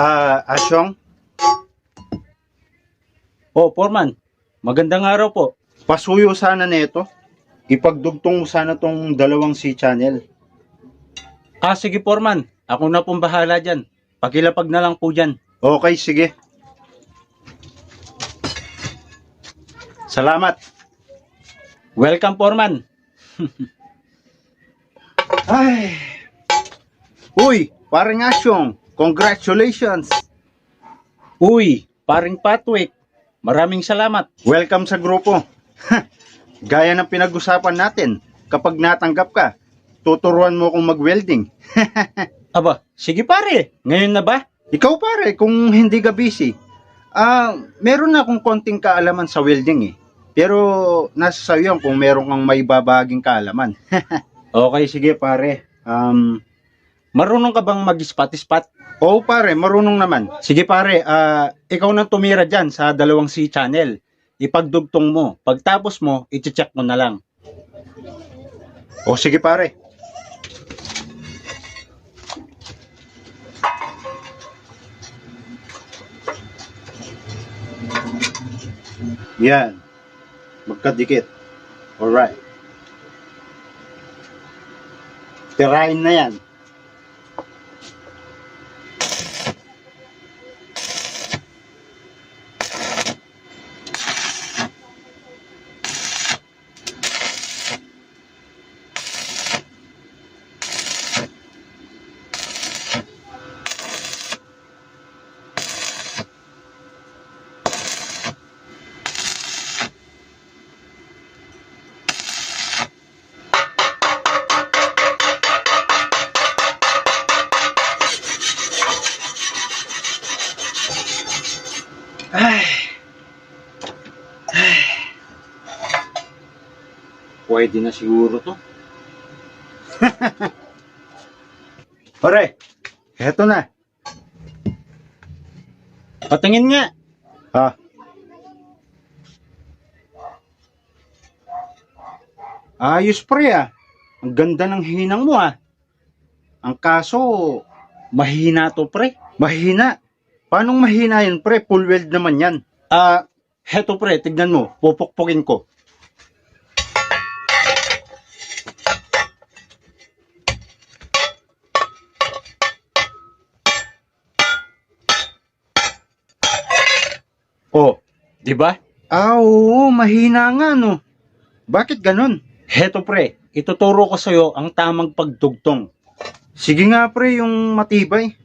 Ah, Asyong, Oh, Foreman. Magandang araw po. pasuyo sana nito. Ipagdugtong mo sana tong dalawang C-channel. Ah, sige Foreman. Ako na pong bahala dyan. Pakilapag na lang po dyan. Okay, sige. Salamat. Welcome Foreman. Ay. Uy, parang Asyong, congratulations. Uy, paring Patwick. Maraming salamat. Welcome sa grupo. Gaya ng pinag-usapan natin, kapag natanggap ka, tuturuan mo akong mag-welding. Aba, sige pare. Ngayon na ba? Ikaw pare, kung hindi ka busy, ah, meron na akong konting kaalaman sa welding eh. Pero nasa sa'yo kung meron kang may babaging kaalaman. okay, sige pare. Um, Marunong ka bang mag-spot-spot? oo pare, marunong naman. Sige pare, ah, ikaw nang tumira dyan sa dalawang C-channel. Ipagdugtong mo. Pagtapos mo, iti-check mo na lang. O sige pare. Yan. Magkadikit. Alright. Tirahin na yan. Ay. Ay. Pwede na siguro to. Pare, heto na. Patingin nga. Ha? Ayos pre ah. Ang ganda ng hinang mo ah. Ang kaso, mahina to pre. Mahina. Paano mahina yan pre? Full weld naman yan. Ah, heto pre, tignan mo. Pupukpukin ko. Oh, Di ba? Ah, oo, mahina nga, no. Bakit ganun? Heto pre, ituturo ko sa'yo ang tamang pagdugtong. Sige nga, pre, yung matibay.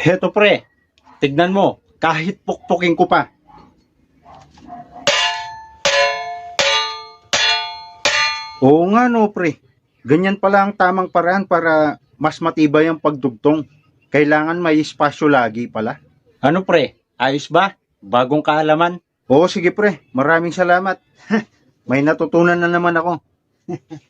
Heto, pre. Tignan mo, kahit pukpukin ko pa. Oo nga, no, pre. Ganyan pala ang tamang paraan para mas matibay ang pagdugtong. Kailangan may espasyo lagi pala. Ano pre, ayos ba? Bagong kaalaman? Oo, sige pre. Maraming salamat. May natutunan na naman ako.